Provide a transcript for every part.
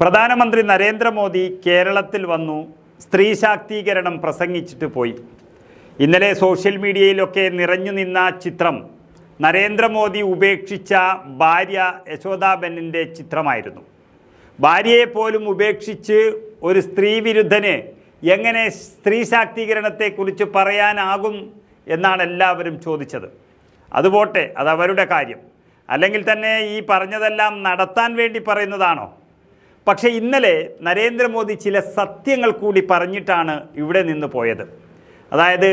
പ്രധാനമന്ത്രി നരേന്ദ്രമോദി കേരളത്തിൽ വന്നു സ്ത്രീ ശാക്തീകരണം പ്രസംഗിച്ചിട്ട് പോയി. ഇന്നലെ സോഷ്യൽ മീഡിയയിലൊക്കെ നിറഞ്ഞു നിന്ന ചിത്രം നരേന്ദ്രമോദി ഉപേക്ഷിച്ച ഭാര്യ യശോദാബെന്നിന്റെ ചിത്രമായിരുന്നു. ഭാര്യയെ പോലും ഉപേക്ഷിച്ച് ഒരു സ്ത്രീ വിരുദ്ധന് എങ്ങനെ സ്ത്രീ ശാക്തീകരണത്തെക്കുറിച്ച് പറയാനാകും എന്നാണ് എല്ലാവരും ചോദിച്ചത്. അതുപോട്ടെ അത് അവരുടെ കാര്യം. അല്ലെങ്കിൽ തന്നെ ഈ പറഞ്ഞതെല്ലാം നടത്താൻ വേണ്ടി പറയുന്നതാണോ? പക്ഷേ ഇന്നലെ നരേന്ദ്രമോദി ചില സത്യങ്ങൾ കൂടി പറഞ്ഞിട്ടാണ് ഇവിടെ നിന്ന് പോയത്. അതായത്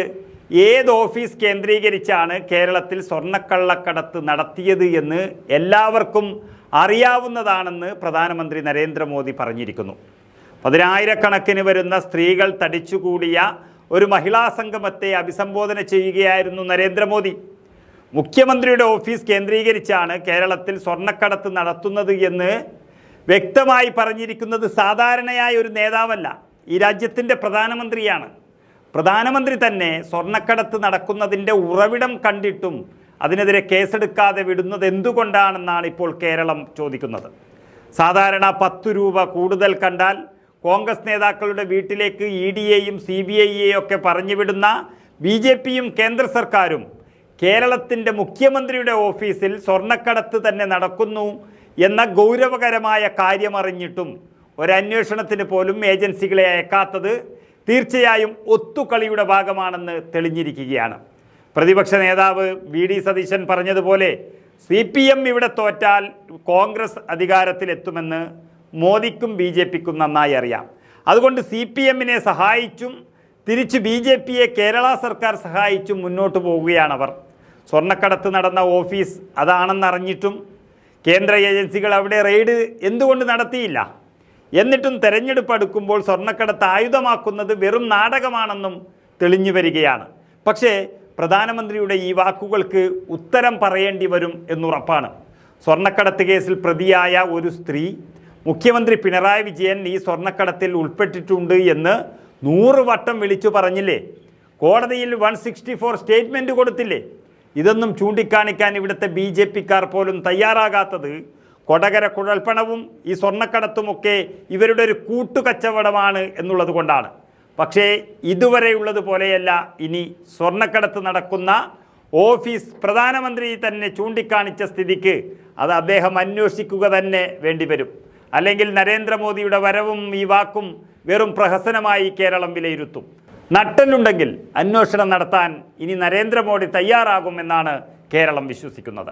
ഏത് ഓഫീസ് കേന്ദ്രീകരിച്ചാണ് കേരളത്തിൽ സ്വർണക്കള്ളക്കടത്ത് നടത്തിയത് എന്ന് എല്ലാവർക്കും അറിയാവുന്നതാണെന്ന് പ്രധാനമന്ത്രി നരേന്ദ്രമോദി പറഞ്ഞിരിക്കുന്നു. പതിനായിരക്കണക്കിന് വരുന്ന സ്ത്രീകൾ തടിച്ചുകൂടിയ ഒരു മഹിളാ സംഗമത്തെ അഭിസംബോധന ചെയ്യുകയായിരുന്നു നരേന്ദ്രമോദി. മുഖ്യമന്ത്രിയുടെ ഓഫീസ് കേന്ദ്രീകരിച്ചാണ് കേരളത്തിൽ സ്വർണക്കടത്ത് നടത്തുന്നത് എന്ന് വ്യക്തമായി പറഞ്ഞിരിക്കുന്നത് സാധാരണയായ ഒരു നേതാവല്ല. ഈ രാജ്യത്തിന്റെ പ്രധാനമന്ത്രിയാണ്. പ്രധാനമന്ത്രി തന്നെ സ്വർണക്കടത്ത് നടക്കുന്നതിന്റെ ഉറവിടം കണ്ടിട്ടും അതിനെതിരെ കേസെടുക്കാതെ വിടുന്നത് എന്തുകൊണ്ടാണെന്നാണ് ഇപ്പോൾ കേരളം ചോദിക്കുന്നത്. സാധാരണ പത്ത് രൂപ കൂടുതൽ കണ്ടാൽ കോൺഗ്രസ് നേതാക്കളുടെ വീട്ടിലേക്ക് ഇ ഡി എയും സി ബി ഐയെയും ഒക്കെ പറഞ്ഞു വിടുന്ന ബി ജെ പിയും കേന്ദ്ര സർക്കാരും കേരളത്തിന്റെ മുഖ്യമന്ത്രിയുടെ ഓഫീസിൽ സ്വർണക്കടത്ത് തന്നെ നടക്കുന്നു എന്ന ഗൗരവകരമായ കാര്യമറിഞ്ഞിട്ടും ഒരന്വേഷണത്തിന് പോലും ഏജൻസികളെ അയക്കാത്തത് തീർച്ചയായും ഒത്തുകളിയുടെ ഭാഗമാണെന്ന് തെളിഞ്ഞിരിക്കുകയാണ്. പ്രതിപക്ഷ നേതാവ് വി ഡി സതീശൻ പറഞ്ഞതുപോലെ സി പി എം ഇവിടെ തോറ്റാൽ കോൺഗ്രസ് അധികാരത്തിലെത്തുമെന്ന് മോദിക്കും ബി ജെ പിക്കും നന്നായി അറിയാം. അതുകൊണ്ട് സി പി എമ്മിനെ സഹായിച്ചും തിരിച്ച് ബി ജെ പിയെ കേരള സർക്കാർ സഹായിച്ചും മുന്നോട്ട് പോവുകയാണവർ. സ്വർണക്കടത്ത് നടന്ന ഓഫീസ് അതാണെന്നറിഞ്ഞിട്ടും കേന്ദ്ര ഏജൻസികൾ അവിടെ റെയ്ഡ് എന്തുകൊണ്ട് നടത്തിയില്ല? എന്നിട്ടും തെരഞ്ഞെടുപ്പ് അടുക്കുമ്പോൾ സ്വർണക്കടത്ത് ആയുധമാക്കുന്നത് വെറും നാടകമാണെന്നും തെളിഞ്ഞു വരികയാണ്. പക്ഷേ പ്രധാനമന്ത്രിയുടെ ഈ വാക്കുകൾക്ക് ഉത്തരം പറയേണ്ടി വരും എന്നുറപ്പാണ്. സ്വർണക്കടത്ത് കേസിൽ പ്രതിയായ ഒരു സ്ത്രീ മുഖ്യമന്ത്രി പിണറായി വിജയൻ ഈ സ്വർണക്കടത്തിൽ ഉൾപ്പെട്ടിട്ടുണ്ട് എന്ന് നൂറ് വട്ടം വിളിച്ചു പറഞ്ഞില്ലേ? കോടതിയിൽ വൺ സിക്സ്റ്റി ഫോർ സ്റ്റേറ്റ്മെന്റ് കൊടുത്തില്ലേ? ഇതൊന്നും ചൂണ്ടിക്കാണിക്കാൻ ഇവിടുത്തെ ബി ജെ പിക്കാർ പോലും തയ്യാറാകാത്തത് കൊടകര കുഴൽപ്പണവും ഈ സ്വർണക്കടത്തുമൊക്കെ ഇവരുടെ ഒരു കൂട്ടുകച്ചവടമാണ് എന്നുള്ളത് കൊണ്ടാണ്. പക്ഷേ ഇതുവരെയുള്ളത് പോലെയല്ല ഇനി സ്വർണക്കടത്ത് നടക്കുന്ന ഓഫീസ് പ്രധാനമന്ത്രി തന്നെ ചൂണ്ടിക്കാണിച്ച സ്ഥിതിക്ക് അത് അദ്ദേഹം അന്വേഷിക്കുക തന്നെ വേണ്ടിവരും അല്ലെങ്കിൽ നരേന്ദ്രമോദിയുടെ വരവും ഈ വാക്കും വെറും പ്രഹസനമായി കേരളം വിലയിരുത്തും. നട്ടലുണ്ടെങ്കിൽ അന്വേഷണം നടത്താൻ ഇനി നരേന്ദ്രമോദി തയ്യാറാകുമെന്നാണ് കേരളം വിശ്വസിക്കുന്നത്.